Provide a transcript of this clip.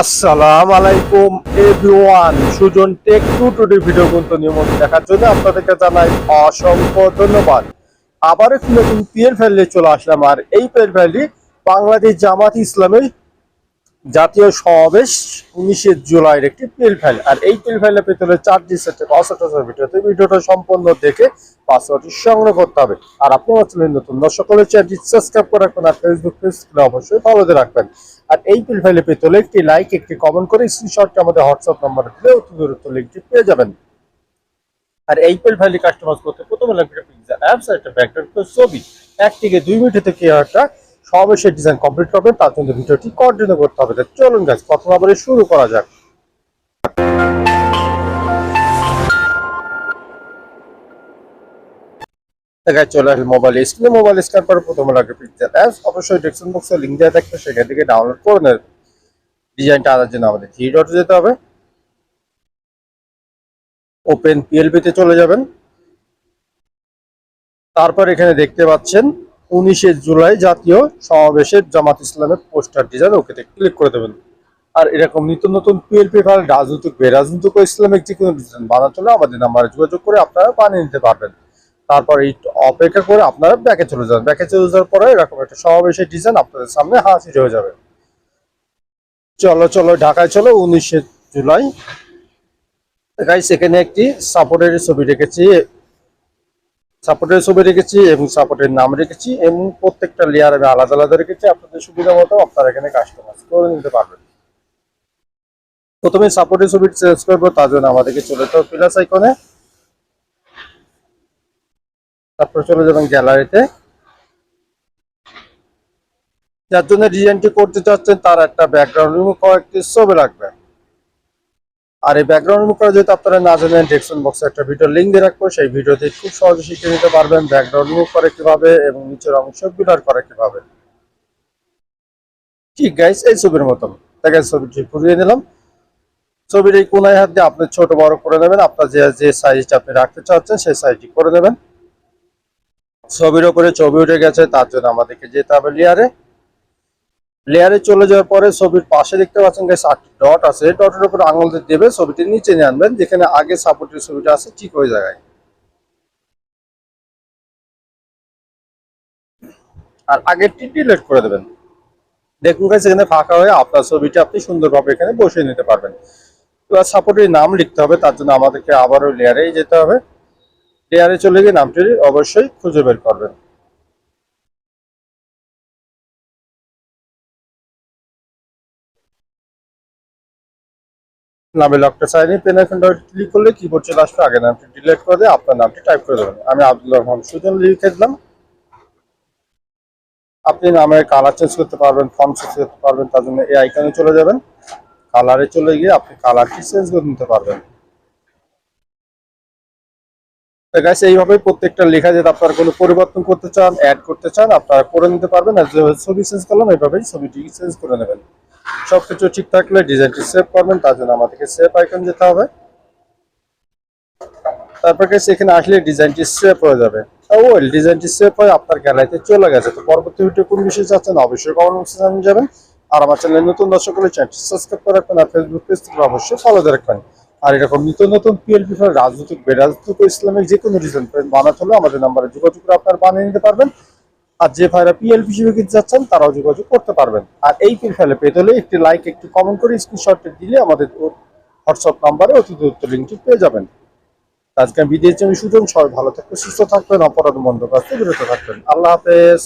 আসসালাম আলাইকুম Sujon tech to today video দেখার জন্য আপনাদেরকে জানাই ধন্যবাদ। নতুন চলে আসলাম, আর এই বাংলাদেশ ইসলামের জাতীয় সমাবেশ উনিশে একটি আর এই পেতে হলে ভিডিওতে ভিডিওটা সম্পূর্ণ দেখে পাসওয়ার্ডটি সংগ্রহ করতে হবে। আর আপনি আমার নতুন দর্শক রাখবেন, আর ফেসবুক অবশ্যই ফলোতে রাখবেন। আর এই প্রোফাইলে ফাইলে পেতে হলে একটি লাইক একটি কমেন্ট করে স্ক্রিনশটটি আমাদের হোয়াটসঅ্যাপ নাম্বারে দিলে অতি দূরত্ব লিঙ্কটি পেয়ে যাবেন। আর এই প্রোফাইলে ফাইলে কাস্টমাইজ করতে প্রথমে লাগবে একটা পিকজা অ্যাপস আর একটা ব্যাকগ্রাউন্ড ছবি। এক থেকে দুই মিনিটে থেকে একটা সমাবেশের ডিজাইন কমপ্লিট করবেন, তার জন্য ভিডিওটি কন্টিনিউ করতে হবে। চলুন গাছ প্রথম আবার শুরু করা যাক। দেখায় চলে আসলে মোবাইল স্ক্রিনে মোবাইল স্ক্যান করে প্রথমে লাগে পিকচার অ্যাপস অবশ্যই ডেসক্রিপশন বক্সে লিঙ্ক দেওয়া থাকবে, সেখান থেকে ডাউনলোড করে নেবেন। ডিজাইনটা আনার জন্য আমাদের থ্রি ডটে যেতে হবে। ওপেন পিএলপি তে চলে যাবেন। তারপর এখানে দেখতে পাচ্ছেন, উনিশে জুলাই জাতীয় সমাবেশের জামাত ইসলামের পোস্টার ডিজাইন ওকেতে ক্লিক করে দেবেন। আর এরকম নিত্য নতুন পিএলপি ফাইল রাজনৈতিক, বেরাজনৈতিক ও ইসলামিক যে কোনো ডিজাইন বানাতে হলে আমাদের নাম্বারে যোগাযোগ করে আপনারা বানিয়ে নিতে পারবেন। তারপর এই অপেক্ষা করে আপনারা ব্যাকে চলে যান। ব্যাকে চলে যাওয়ার পরে এরকম একটা সমাবেশের ডিজাইন আপনাদের সামনে হাজির হয়ে যাবে। চলো চলো, ঢাকায় চলো, উনিশে জুলাই। গাইস এখানে একটি সাপোর্টের ছবি রেখেছি। সাপোর্টের ছবি রেখেছি এবং সাপোর্টের নাম রেখেছি এবং প্রত্যেকটা লেয়ার আমি আলাদা আলাদা রেখেছি। আপনাদের সুবিধা মতো আপনারা এখানে কাস্টমাইজ করে নিতে পারবেন। প্রথমে সাপোর্টের ছবি চেঞ্জ করব, তার জন্য আমাদেরকে চলে যেতে প্লাস আইকনে তারপর চলে যাবেন গ্যালারিতে। যার জন্য ডিজাইনটি করতে চাচ্ছেন, তার একটা ব্যাকগ্রাউন্ড রিমুভ করা একটি ছবি লাগবে। আর এই ব্যাকগ্রাউন্ড রিমুভ করা যেহেতু আপনারা না জানেন ডেসক্রিপশন বক্সে একটা ভিডিও লিঙ্ক দিয়ে রাখব। সেই ভিডিওতে খুব সহজে শিখে নিতে পারবেন ব্যাকগ্রাউন্ড রিমুভ করে কীভাবে এবং নিচের অংশ ব্লার করে কীভাবে। ঠিক গাইস এই ছবির মতন। দেখেন ছবিটি ঘুরিয়ে নিলাম। ছবির এই কোনায় হাত দিয়ে আপনি ছোট বড় করে নেবেন। আপনার যে যে সাইজটা আপনি রাখতে চাচ্ছেন, সেই সাইজটি করে নেবেন। ছবির ওপরে ছবি উঠে গেছে, তার জন্য আমাদেরকে যেতে হবে লেয়ারে লেয়ারে চলে যাওয়ার পরে ছবির পাশে দেখতে পাচ্ছেন গাইস আটটি ডট আছে। ডটের উপর আঙুল দেবে, ছবিটি নিচে নিয়ে আনবেন, যেখানে আগে সাপোর্টের ছবিটা আছে, ঠিক ওই জায়গায়। আর আগেরটি ডিলিট করে দেবেন। দেখুন গাইস এখানে ফাঁকা হয়ে আপনার ছবিটা আপনি সুন্দরভাবে এখানে বসিয়ে নিতে পারবেন। এবার সাপোর্টের নাম লিখতে হবে, তার জন্য আমাদেরকে আবারও লেয়ারেই যেতে হবে। লেয়ারে চলে গিয়ে নামটি অবশ্যই খুঁজে বের করবেন। নামে লকটা চাইনি, পেন আইকনটা ক্লিক করলে কিবোর্ড চলে আসবে, আগে নামটি ডিলিট করে দিয়ে আপনার নামটি টাইপ করে দেবেন। আমি আব্দুল রহমান সুজন লিখে দিলাম। আপনি নামের কালার চেঞ্জ করতে পারবেন ফন্ট চেঞ্জ করতে পারবেন, তার জন্য এই আইকনে চলে যাবেন। কালারে চলে গিয়ে আপনি কালারটি চেঞ্জ করে নিতে পারবেন। গাইস এইভাবে প্রত্যেকটা লেখা যদি আপনারা কোনো পরিবর্তন করতে চান অ্যাড করতে চান, আপনারা করে নিতে পারবেন। আর যেভাবে ছবি চেঞ্জ করলাম, এইভাবেই ছবিটি চেঞ্জ করে নেবেন। সবকিছু ঠিক থাকলে ডিজাইনটি সেভ করবেন, তার জন্য আমাদেরকে সেভ আইকন যেতে হবে। তারপর গেছে এখানে আসলে ডিজাইনটি সেভ হয়ে যাবে। ওয়েল ডিজাইনটি সেভ হয়ে আপনার গ্যালারিতে চলে গেছে। তো পরবর্তী ভিডিও কোন বিষয়ে চাচ্ছেন অবশ্যই কমেন্ট বক্সে জানিয়ে যাবেন। আর আমার চ্যানেলে নতুন দর্শক হলে চ্যানেলটি সাবস্ক্রাইব করে রাখবেন, আর ফেসবুক পেজ থেকে অবশ্যই ফলো দিয়ে রাখবেন। আর এরকম নিত্য নতুন পিএলপি রাজনৈতিক বেরাজনৈতিক ও ইসলামিক যে কোনো ডিজাইন বানাতে হলে আমাদের নাম্বারে যোগাযোগ করে আপনারা বানিয়ে নিতে পারবেন। আর যে ভাইরা পিএলপি হিসেবে কিনতে যাচ্ছেন, তারাও যোগাযোগ করতে পারবেন। আর এই পিল ফেলে পেতে হলে একটি লাইক একটি কমেন্ট করে স্ক্রিনশট দিলে আমাদের হোয়াটসঅ্যাপ নাম্বারে অতি দ্রুত লিঙ্কটি পেয়ে যাবেন। আজকে আমি বিদেশ আমি সুজন, সবাই ভালো থাকবেন, সুস্থ থাকবেন, অপরাধ বন্ধ করতে বিরত থাকবেন। আল্লাহ হাফেজ।